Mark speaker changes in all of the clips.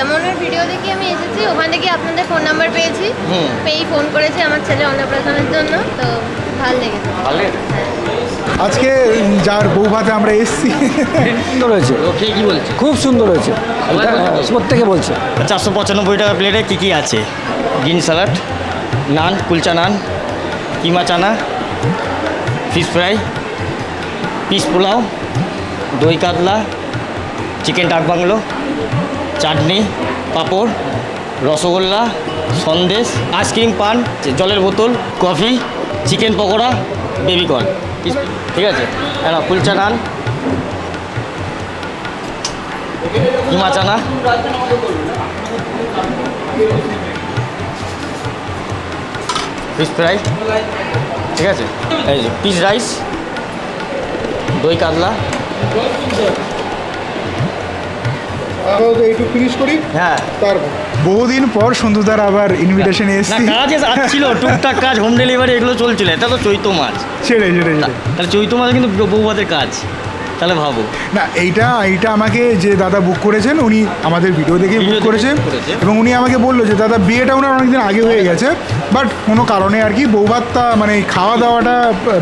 Speaker 1: আলামনের video দেখে আমি এসেছি। ওখান থেকে আপনাদের ফোন নাম্বার পেয়েছি।
Speaker 2: হুম।
Speaker 1: পেয়েই ফোন করেছি আমার ছেলে অন্নপ্রাশনের জন্য। তো ভালো লেগেছে।
Speaker 2: ভালো লেগেছে?
Speaker 3: আজকে যার বউ ভাতে আমরা এসছি।
Speaker 4: সুন্দর হয়েছে।
Speaker 2: ও খেয়ে কি বলছে?
Speaker 4: খুব সুন্দর হয়েছে? প্রত্যেকে বলছে।
Speaker 2: চারশো পঁচানব্বই টাকা প্লেটে কী কী আছে? Green salad naan kulcha naan keema chana fish fry piece pulao দই কাতলা chicken dak bungalow. Chutney, papad, rasgulla, sandesh ice cream paan, জলের বোতল কফি চিকেন পকোড়া বেবিকর্ন ঠিক আছে? হ্যাঁ কুলচা নান কিমা চানা ফিশ ফ্রাই ঠিক আছে? পিস রাইস দই কাতলা।
Speaker 3: আপাতত এইটু ফিনিশ করি
Speaker 2: হ্যাঁ।
Speaker 3: তারপর বহুদিন পর সন্ধ্যুদার আবার ইনভিটেশন
Speaker 2: না কাজ এসে আসছিল টুকটাক কাজ হোম ডেলিভারি এগুলো চলছিল এটা তো চৈত মাছ
Speaker 3: ছেড়ে ছেড়ে
Speaker 2: তাহলে চৈত মাছ কিন্তু বউভাতের কাজ। তাহলে ভাবো।
Speaker 3: না এইটা এইটা আমাকে যে দাদা বুক করেছেন উনি আমাদের ভিডিও দেখে বুক করেছেন। এবং উনি আমাকে বলল যে দাদা বিয়েটা ওনার অনেকদিন আগে হয়ে গেছে বাট কোনো কারণে আর কি বৌভাতটা মানে খাওয়া দাওয়াটা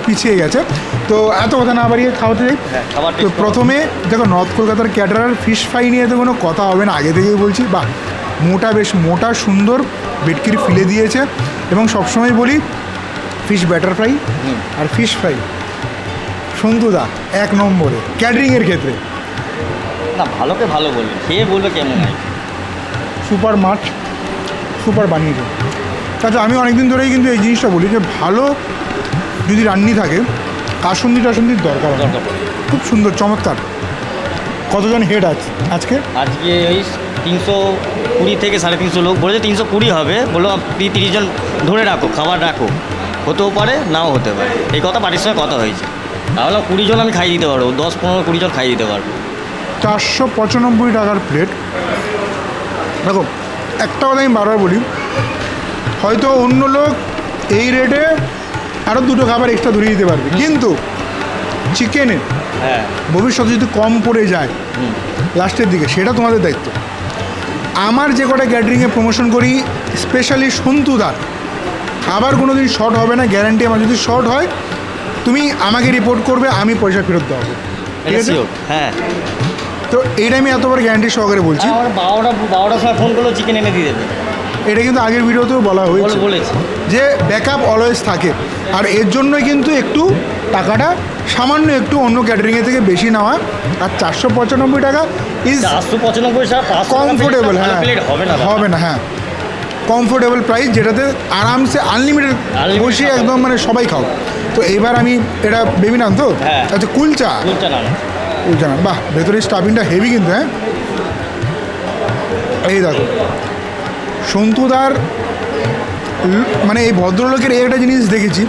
Speaker 3: পিছিয়ে গেছে। তো এত কথা না বাড়িয়ে খাওয়াতে যাই।
Speaker 2: হ্যাঁ,
Speaker 3: তো প্রথমে দেখো নর্থ কলকাতার ক্যাটারার ফিশ ফ্রাই নিয়ে তো কোনো কথা হবে না আগে থেকেই বলছি। বা মোটা বেশ মোটা সুন্দর বেটকির ফিলে দিয়েছে। এবং সবসময় বলি ফিশ ব্যাটার ফ্রাই আর ফিশ ফ্রাই সন্তুদা এক নম্বরে ক্যাটারিংয়ের ক্ষেত্রে।
Speaker 2: না ভালোকে ভালো বলবে খেয়ে বলবে কেমন হয়
Speaker 3: সুপার মাছ সুপার বানিয়ে বানিয়েছে আচ্ছা আমি অনেকদিন ধরেই কিন্তু এই জিনিসটা বলি যে ভালো যদি রান্নি থাকে কাসুন্দি টাসুন্দির দরকার হয়। না। খুব সুন্দর চমৎকার। কতজন হেড আছে আজকে?
Speaker 2: আজকে ওই তিনশো কুড়ি থেকে সাড়ে তিনশো লোক বলেছে তিনশো কুড়ি হবে বলল আপনি তিরিশ জন ধরে রাখো খাবার রাখো। হতেও পারে নাও হতে পারে। এই কথা বাড়ির সঙ্গে কথা হয়েছে। তাহলে কুড়ি জন আমি খাইয়ে দিতে পারব দশ পনেরো কুড়ি জন খাইয়ে দিতে পারব।
Speaker 3: চারশো পঁচানব্বই টাকার প্লেট দেখো একটা কথা আমি বারবার বলি হয়তো অন্য লোক এই রেটে আরও দুটো খাবার এক্সট্রা ধরিয়ে দিতে পারবে। কিন্তু চিকেনে
Speaker 2: হ্যাঁ।
Speaker 3: ভবিষ্যতে যদি কম পড়ে যায় লাস্টের দিকে সেটা তোমাদের দায়িত্ব। আমার যে কটা ক্যাটারিংয়ে প্রমোশন করি স্পেশালি সন্তুদার আবার কোনো দিন শর্ট হবে না গ্যারান্টি আমার যদি শর্ট হয় তুমি আমাকে রিপোর্ট করবে আমি পয়সা ফেরত দেওয়া ঠিক আছে?
Speaker 2: হ্যাঁ।
Speaker 3: তো এইটা আমি এতবার গ্যারান্টি সহকারে বলছি।
Speaker 2: আমার বারোটা বারোটার সময় ফোন করলেও চিকেন এনে দিয়ে দেবে।
Speaker 3: এটা কিন্তু আগের ভিডিওতেও বলা হয়েছে।
Speaker 2: বলেছে।
Speaker 3: যে ব্যাকআপ অলওয়েজ থাকে। আর এর জন্যই কিন্তু একটু টাকাটা সামান্য একটু অন্য ক্যাটারিংয়ের থেকে বেশি নেওয়া। আর চারশো পঁচানব্বই টাকা ইজ
Speaker 2: চারশো পঁচানব্বই টাকা
Speaker 3: কমফোর্টেবল হ্যাঁ।
Speaker 2: হবে না
Speaker 3: হবে না হ্যাঁ। কমফোর্টেবল প্রাইস যেটাতে আরামসে আনলিমিটেড বসে একদম মানে সবাই খাও। তো এইবার আমি এটা বেবি নাম তো?
Speaker 2: হ্যাঁ।
Speaker 3: আচ্ছা কুলচা।
Speaker 2: কুলচা না
Speaker 3: কুলচা নান বাহ ভেতরে স্টাফিংটা হেভি কিন্তু হ্যাঁ? এই দেখো সন্তুদার মানে এই ভদ্রলোকের এই একটা জিনিস দেখেছি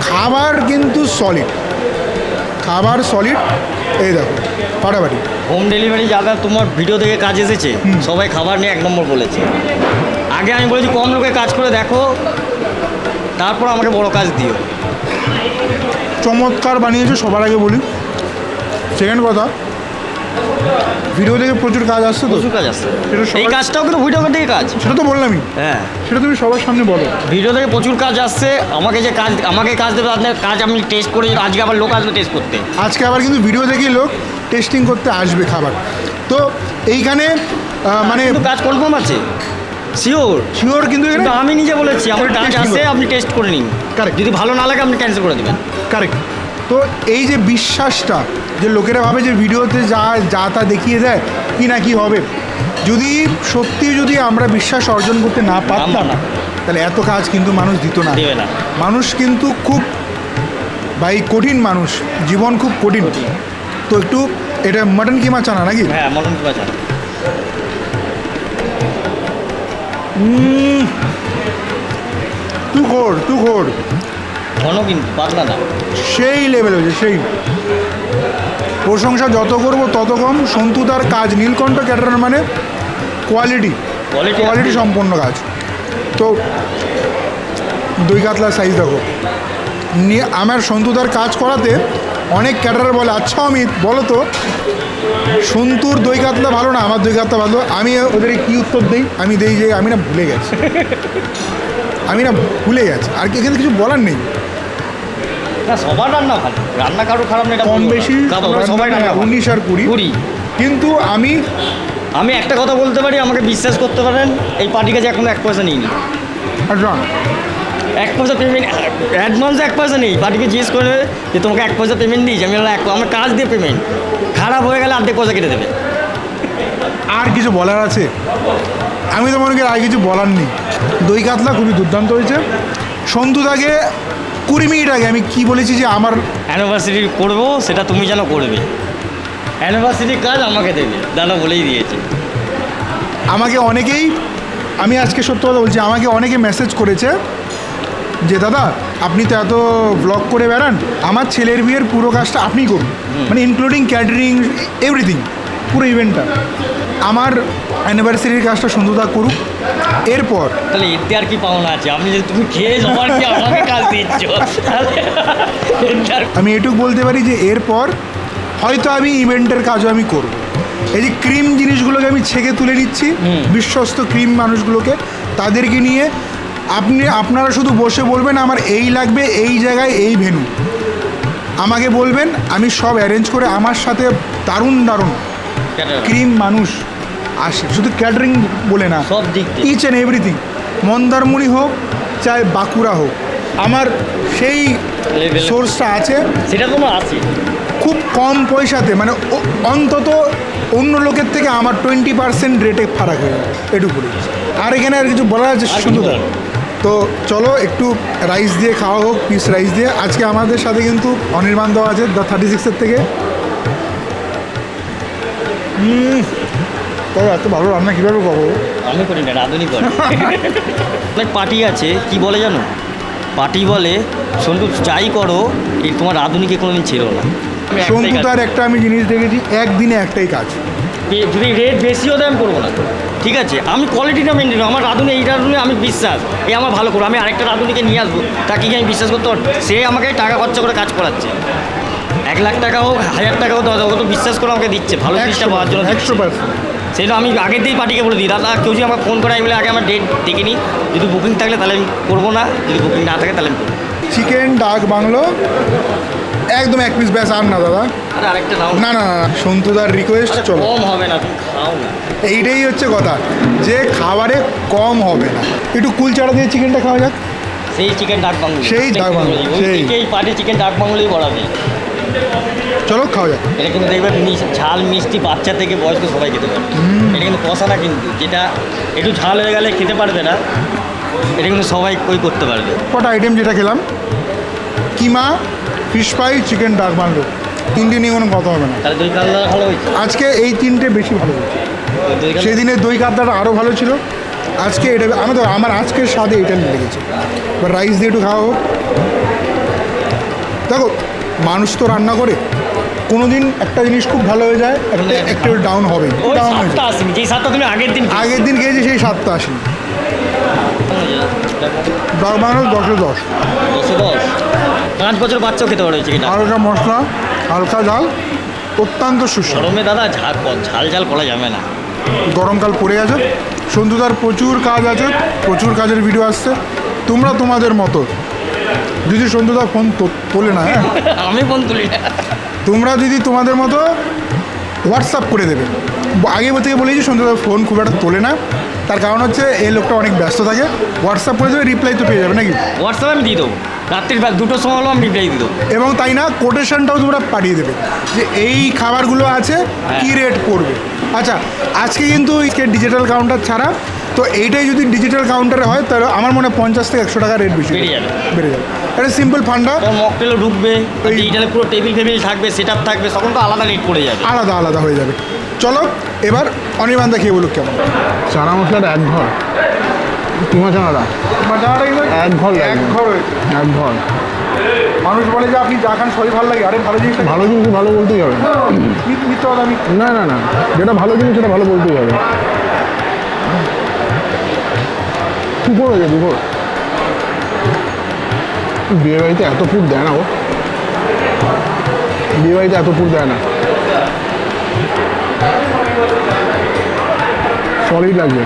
Speaker 3: খাবার কিন্তু সলিড খাবার সলিড এই দেখো পাড়াবাড়ি
Speaker 2: হোম ডেলিভারি যারা তোমার ভিডিও থেকে কাজ এসেছে। সবাই খাবার নিয়ে এক নম্বর বলেছে। আগে আমি বলেছি কম লোকে কাজ করে দেখো তারপর আমাকে বড় কাজ দিও।
Speaker 3: চমৎকার বানিয়েছে সবার আগে বলি। সেকেন্ড কথা ভিডিও থেকে প্রচুর কাজ আসছে তো?
Speaker 2: প্রচুর কাজ আসছে। এই কাজটাও কিন্তু ভিডিও থেকে কাজ।
Speaker 3: সেটা তো বললামই।
Speaker 2: হ্যাঁ।
Speaker 3: সেটা তুমি সবার সামনে বলো।
Speaker 2: ভিডিও থেকে প্রচুর কাজ আসছে। আমাকে যে কাজ আমাকে কাজ দেবে আপনার কাজ আমি টেস্ট করে আজকে আবার লোক আসবে টেস্ট করতে।
Speaker 3: আজকে আবার কিন্তু ভিডিও দেখেই লোক টেস্টিং করতে আসবে খাবার। তো এইখানে মানে
Speaker 2: কাজ কনফার্ম আছে। শিওর
Speaker 3: শিওর কিন্তু এখানে
Speaker 2: আমি নিজে বলেছি আমার কাজ
Speaker 3: করো।
Speaker 2: আপনি টেস্ট করে নিন।
Speaker 3: Correct.
Speaker 2: যদি ভালো না লাগে আপনি ক্যান্সেল করে দেবেন।
Speaker 3: কারেক্ট তো এই যে বিশ্বাসটা যে লোকেরা ভাবে যে ভিডিওতে যা যা তা দেখিয়ে দেয় কি না কি হবে। যদি সত্যি যদি আমরা বিশ্বাস অর্জন করতে না পারতাম
Speaker 2: না।
Speaker 3: তাহলে এত কাজ কিন্তু মানুষ দিত না। মানুষ কিন্তু খুব ভাই কঠিন মানুষ জীবন খুব কঠিন। তো একটু এটা মটন কিমা চানা নাকি?
Speaker 2: হ্যাঁ মটন কিমা চান।
Speaker 3: তু ঘোর তু ঘোর
Speaker 2: ঘন কিন্তু পাতলা না।
Speaker 3: সেই লেভেল হয়েছে সেই। প্রশংসা যত করব তত কম। সন্তুদার কাজ নীলকণ্ঠ ক্যাটারার মানে কোয়ালিটি কোয়ালিটি। সম্পন্ন কাজ। তো দই কাতলার সাইজ দেখো। নিয়ে আমার সন্তুদার কাজ করাতে অনেক ক্যাটারার বলে আচ্ছা অমিত বলো তো সন্তুর দই কাতলা ভালো না? আমার দই কাতলা ভালো। আমি ওদের কি উত্তর দিই? আমি দেই যে আমি না ভুলে গেছি। আমি না ভুলে গেছি। আর কি এখানে কিছু বলার নেই?
Speaker 2: না সবার রান্না ভালো। রান্না কারও খারাপ না এটা
Speaker 3: কম বেশি
Speaker 2: সবাই রান্না ভালো।
Speaker 3: উনিশ আর কুড়ি।
Speaker 2: কুড়ি।
Speaker 3: কিন্তু আমি
Speaker 2: আমি একটা কথা বলতে পারি আমাকে বিশ্বাস করতে পারেন এই পার্টির কাছে এখনও এক পয়সা নিইনি।
Speaker 3: আচ্ছা
Speaker 2: এক পয়সা পেমেন্ট অ্যাডভান্স এক পয়সা নেই। পার্টিকে জিজ্ঞেস করে যে তোমাকে এক পয়সা পেমেন্ট দিয়েছি আমি এক আমার কাজ দিয়ে পেমেন্ট খারাপ হয়ে গেলে অর্ধেক পয়সা কেটে দেবে।
Speaker 3: আর কিছু বলার আছে? আমি তো মনে করি আর কিছু বলার নেই। দই কাতলা খুবই দুর্দান্ত হয়েছে। সন্তুদাকে কুড়ি মিনিট আগে আমি কি বলেছি যে আমার
Speaker 2: অ্যানিভার্সারি করব সেটা তুমি যেন করবে। অ্যানিভার্সারির কাজ আমাকে দেবে দাদা বলেই দিয়েছে।
Speaker 3: আমাকে অনেকেই আমি আজকে সত্য কথা বলছি আমাকে অনেকে মেসেজ করেছে যে দাদা আপনি তো এত ব্লগ করে বেড়ান আমার ছেলের বিয়ের পুরো কাজটা আপনিই করুন। মানে ইনক্লুডিং ক্যাটারিং এভরিথিং পুরো ইভেন্টটা আমার অ্যানিভার্সারির কাজটা সন্ধ্যা করুক এরপর?
Speaker 2: তাহলে এতে আর কি পাওনা আছে? আপনি যদি তুমি খেয়ে সবার কি আমাকে কাজ দিচ্ছ?
Speaker 3: আমি এটুকু বলতে পারি যে এরপর হয়তো আমি ইভেন্টের কাজও আমি করব। এই যে ক্রিম জিনিসগুলোকে আমি ছেঁকে তুলে নিচ্ছি বিশ্বস্ত ক্রিম মানুষগুলোকে তাদেরকে নিয়ে আপনি আপনারা শুধু বসে বলবেন আমার এই লাগবে এই জায়গায় এই ভেনু। আমাকে বলবেন আমি সব অ্যারেঞ্জ করে আমার সাথে দারুণ দারুণ ক্রিম মানুষ আসে। শুধু ক্যাটারিং বলে না
Speaker 2: সব দিক
Speaker 3: ইচ অ্যান্ড এভরিথিং মন্দারমণি হোক চাই বাঁকুড়া হোক। আমার সেই সোর্সটা আছে।
Speaker 2: সেটা তোমার আছে?
Speaker 3: খুব কম পয়সাতে মানে অন্তত অন্য লোকের থেকে আমার টোয়েন্টি পার্সেন্ট রেটে ফারাক হয়ে যাবে। এটুকু আর এখানে আর কিছু বলার আছে শুধু তো চলো একটু রাইস দিয়ে খাওয়া হোক পিস রাইস দিয়ে। আজকে আমাদের সাথে কিন্তু অনির্বাণ দেওয়া আছে দ্য থার্টি সিক্সের থেকে। হুম তবে এত ভালো রান্না কীভাবে করব?
Speaker 2: আমি করি না রাঁধুনি করে। অনেক পার্টি আছে কি বলে জানো? পার্টি বলে সন্টু যাই করো এই তোমার রাঁধুনিকে কোনোদিন ছিল না।
Speaker 3: সন্তু তার একটা আমি জিনিস দেখেছি একদিনে একটাই কাজ।
Speaker 2: যদি রেট বেশি হতে আমি করব না ঠিক আছে আমি কোয়ালিটিটা মেনটেন আমার রাঁধুনি এই রাঁধুনি আমি বিশ্বাস এই আমার ভালো করব আমি আরেকটা রাঁধুনিকে নিয়ে আসব তাকে কি আমি বিশ্বাস করতে পারব। সে আমাকে টাকা খরচা করে কাজ করাচ্ছে। এক লাখ টাকা হোক হাজার টাকা হোক দশ হোক, তো বিশ্বাস করে আমাকে দিচ্ছে ভালো জিনিসটা পাওয়ার জন্য
Speaker 3: একশো পার্সেন্ট
Speaker 2: সেটা আমি আগের দিয়েই পার্টিকে বলে দিই দাদা কেউ যদি আমাকে ফোন করে আমি বলে আগে আমার ডেট দেখে নিই। যদি বুকিং থাকলে তাহলে আমি করব না যদি বুকিং না থাকে তাহলে আমি করব
Speaker 3: চিকেন ডাক বাংলো একদম এক পিস ব্যাস আর না দাদা।
Speaker 2: আরে আরেকটা নাও।
Speaker 3: না না না সন্তুদার রিকোয়েস্ট চলো।
Speaker 2: কম হবে না তুমি খাও না।
Speaker 3: এইটাই হচ্ছে কথা যে খাবারে কম হবে না। একটু কুলচাড়া দিয়ে চিকেনটা খাওয়া যাক।
Speaker 2: সেই চিকেন ডাক বাংলো।
Speaker 3: সেই ডাক বাংলো, সেই।
Speaker 2: পার্টি চিকেন ডাক বাংলোই করাবে
Speaker 3: চলো খাওয়া যাক।
Speaker 2: এটা কিন্তু দেখবেন ঝাল মিষ্টি বাচ্চা থেকে বয়স্ক সবাই খেতে পারে। এটা কিন্তু কষা না কিন্তু যেটা একটু ঝাল হয়ে গেলে খেতে পারবে না এটা কিন্তু সবাই ওই করতে পারবে।
Speaker 3: কটা আইটেম যেটা খেলাম? Keema fish fry chicken dak bungalow তিনটে নিয়ে কোনো কথা হবে না।
Speaker 2: তাহলে দই কাতলা ভালো হয়েছে?
Speaker 3: আজকে এই তিনটে বেশি ভালো হয়েছে। সেদিনের দই কাতলাটা আরও ভালো ছিল। আজকে এটা আমাদের আমার আজকের স্বাদে এটা লেগেছে এবার রাইস দিয়ে একটু খাওয়া হোক। দেখো মানুষ তো রান্না করে। কোনো দিন একটা জিনিস খুব ভালো হয়ে যায় একটা একটু ডাউন হবে। ডাউন হয়ে যায়।
Speaker 2: আসেনি যেই সাতটা তুমি আগের দিন
Speaker 3: আগের দিন খেয়েছি সেই সাতটা আসেনি। ডাক বাংলো দশে দশ।
Speaker 2: দশে দশ। পাঁচ বছর বাচ্চাও খেতে পারবে চিকেন
Speaker 3: হালকা মশলা হালকা ঝাল অত্যন্ত সুস্বাদু।
Speaker 2: গরমে দাদা ঝাল ঝাল ঝাল করা যাবে না।
Speaker 3: গরমকাল পড়ে আছে সন্ধ্যুদার প্রচুর কাজ আছে প্রচুর কাজের ভিডিও আসছে। তোমরা তোমাদের মতো। যদি সন্ধ্যুদা ফোন তোলে না হ্যাঁ?
Speaker 2: আমি ফোন তুলি না।
Speaker 3: তোমরা যদি তোমাদের মতো হোয়াটসঅ্যাপ করে দেবে। আগে থেকে বলেছি সন্ধ্যুদা ফোন খুব একটা তোলে না। তার কারণ হচ্ছে এই লোকটা অনেক ব্যস্ত থাকে। হোয়াটসঅ্যাপ করে দেবে রিপ্লাই তো পেয়ে যাবে নাকি?
Speaker 2: হোয়াটসঅ্যাপে আমি দিয়ে দেবো। রাত্রির বেলা দুটোর সময় হলো আমি রিপ্লাই দিয়ে দেবো।
Speaker 3: এবং তাই না কোটেশনটাও তোমরা পাঠিয়ে দেবে। যে এই খাবারগুলো আছে কী রেট পড়বে? আচ্ছা আজকে কিন্তু ডিজিটাল কাউন্টার ছাড়া তো এইটাই যদি ডিজিটাল কাউন্টারে হয় তাহলে আমার মনে হয় পঞ্চাশ থেকে একশো টাকা রেট বেশি
Speaker 2: বেড়ে যাবে।
Speaker 3: বেড়ে যাবে। এটা সিম্পল ফান্ডা
Speaker 2: মকটেলও ঢুকবে
Speaker 3: ওই-
Speaker 2: ডিজিটালে পুরো টেবিল ফেবিল থাকবে সেট থাকবে তখন তো আলাদা রেট পড়ে যাবে।
Speaker 3: আলাদা আলাদা হয়ে যাবে। চলো এবার অনির্বাণদা খেয়ে বলুক কেমন?
Speaker 4: চানা মশলাটা এক ঘর। কিমা চানাটা এক ঘর
Speaker 3: এক ঘর
Speaker 4: এক ঘর।
Speaker 3: মানুষ বলে যে আপনি যা খান সবই ভালো লাগে। আরে ভালো জিনিস
Speaker 4: ভালো জিনিস ভালো বলতেই হবে।
Speaker 3: আমি
Speaker 4: না না না। যেটা ভালো জিনিস সেটা ভালো বলতেই হবে। কুকুর হয়েছে কুকুর বিয়ে বাড়িতে এত ফুড দেয় না ও। বিয়ে বাড়িতে এত পুর দেয় না। সলিড লাগবে।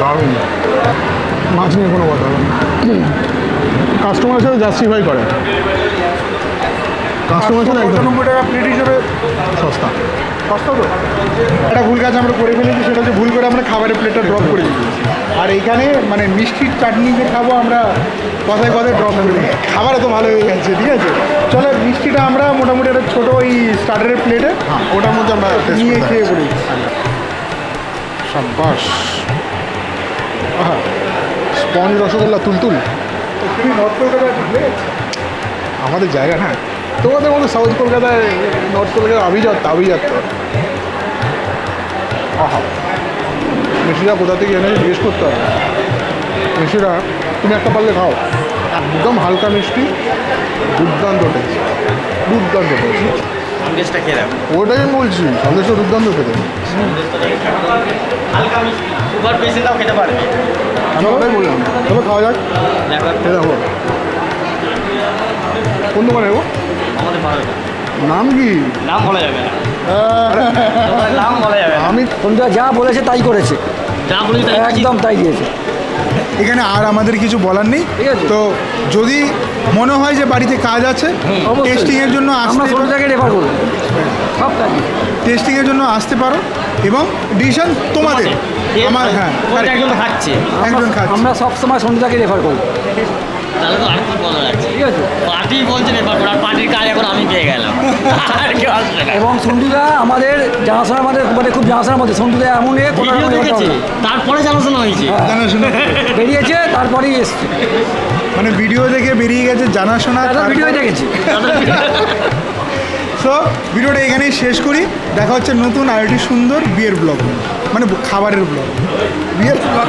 Speaker 4: দারুণ। মাছ নিয়ে কোনো কথা হবে কাস্টমারের সাথে জাস্টিফাই করে। কাস্টমারের সাথে
Speaker 3: পঁচানব্বই টাকা প্লেট হিসেবে
Speaker 4: সস্তা।
Speaker 3: সস্তা তো? একটা ভুল কাজ আমরা করে ফেলেছি সেটা হচ্ছে ভুল করে আমরা খাবারের প্লেটটা ড্রপ করে দিয়েছি। আর এইখানে মানে মিষ্টির চাটনি যে খাব আমরা কথায় কথায় ড্রপ করে খাবার তো ভালো হয়ে গেছে ঠিক আছে? চলো মিষ্টিটা আমরা মোটামুটি একটা ছোটো ওই স্টার্টারের প্লেটে
Speaker 4: হ্যাঁ ওটার মধ্যে আমরা
Speaker 3: নিয়ে খেয়ে। পড়ি
Speaker 4: সাব্বাস আহা স্পঞ্জ রসগোল্লা তুলতুল।
Speaker 3: তুমি নর্থ কলকাতায়
Speaker 4: আমাদের জায়গা হ্যাঁ। তোমাদের মতো সাউথ কলকাতায়, নর্থ কলকাতায় আভিজাত আভিজাত আহা মিষ্টিটা কোথা থেকে এনেছে জিজ্ঞেস করতে হবে। মিষ্টিটা তুমি একটা পারলে খাও। একদম হালকা মিষ্টি, দুর্দান্ত টেস্ট দুর্দান্ত টেস্ট
Speaker 2: সন্দেশটা খেয়ে দেখো
Speaker 4: ওটাই আমি বলছি সন্দেশটা দুর্দান্ত খেতে।
Speaker 2: হালকা মিষ্টি সুগার পেশেন্টরাও খেতে পারবে।
Speaker 4: আমি ওটাই বললাম। চলো খাওয়া যাক। খেয়ে দেখো। কোন দোকানে গো?
Speaker 2: আমাদের
Speaker 4: নাম কি?
Speaker 2: নাম বলা যাবে না। নাম বলা যাবে
Speaker 4: আমি
Speaker 5: সন্ধ্যা যা বলেছে তাই করেছে।
Speaker 2: যা
Speaker 5: একদম তাই দিয়েছে।
Speaker 3: এখানে আর আমাদের কিছু বলার নেই। তো যদি মনে হয় যে বাড়িতে কাজ আছে। টেস্টিংয়ের জন্য আসতে
Speaker 5: সন্ধ্যাকে রেফার করব। সব
Speaker 3: টেস্টিংয়ের জন্য আসতে পারো এবং ডিসিশন তোমাদের। আমার হ্যাঁ
Speaker 2: একজন খাচ্ছে।
Speaker 3: একজন খাচ্ছে।
Speaker 5: আমরা সব সময় সন্ধ্যাকে রেফার করব।
Speaker 2: তাহলে তো আর কি বলা যাচ্ছে
Speaker 5: ঠিক আছে।
Speaker 2: পার্টি বলছে ব্যাপার আর পার্টির কাজ এখন আমি পেয়ে গেলাম। আর কেউ আসবে না।
Speaker 5: এবং সন্ধ্যা আমাদের জানাশোনা আমাদের মানে খুব জানাশোনার মধ্যে সন্ধ্যা এমন এ কোনো
Speaker 2: দেখেছে। তারপরে জানাশোনা হয়েছে।
Speaker 3: জানাশোনা
Speaker 5: বেরিয়েছে তারপরেই এসছে।
Speaker 3: মানে ভিডিও দেখে বেরিয়ে গেছে জানাশোনা
Speaker 5: ভিডিও দেখেছি।
Speaker 3: সো ভিডিওটা এখানেই শেষ করি। দেখা হচ্ছে নতুন আরেকটি সুন্দর বিয়ের ব্লগ মানে খাবারের ব্লগ। বিয়ের ব্লগ।